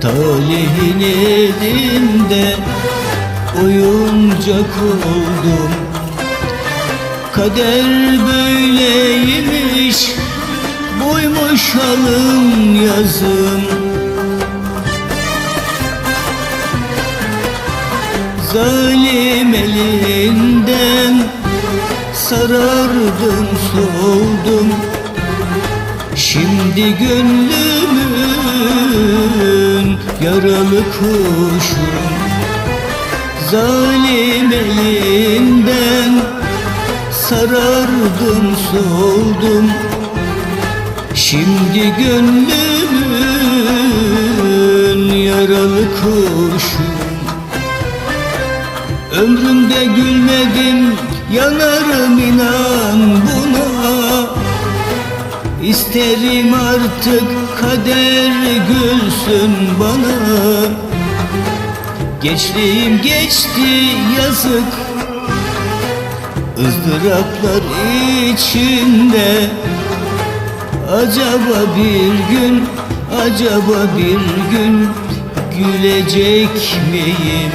Talihin elinde oyuncak oldum. Kader böyleymiş Buymuş alın yazım Zalim elinden Sarardım soldum Şimdi gönlümün Yaralı kuşum Zalim elinden Sarardım soldum. Şimdi gönlümün yaralı kuşum Ömrümde gülmedim yanarım inan İsterim artık kader gülsün bana. Gençliğim geçti yazık. Izdıraplar içinde. Acaba bir gün, acaba bir gün gülecek miyim?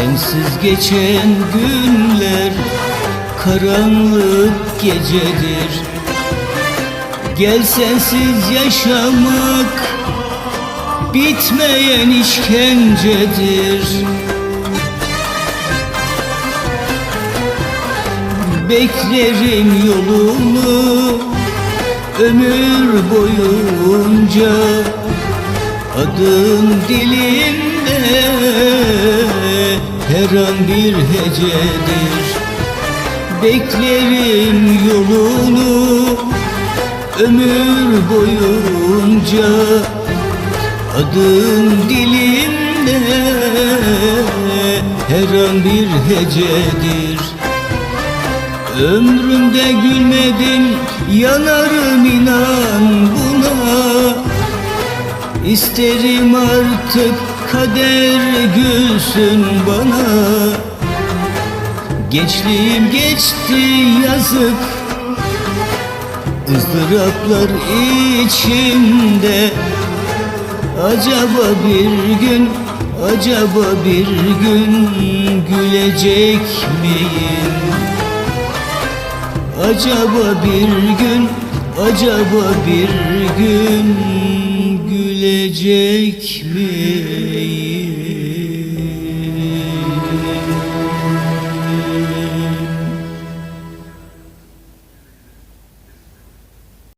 Sensiz geçen günler karanlık gecedir. Gel sensiz yaşamak bitmeyen işkencedir. Beklerim yolunu ömür boyunca. Adın dilimde her an bir hecedir. Beklerim yolunu ömür boyunca. Adın dilimde her an bir hecedir. Ömrümde gülmedim yanarım inan buna. İsterim artık kader gülsün bana Gençliğim geçti yazık ızdıraplar içinde Acaba bir gün, acaba bir gün gülecek miyim? Acaba bir gün, acaba bir gün gülecek miyim?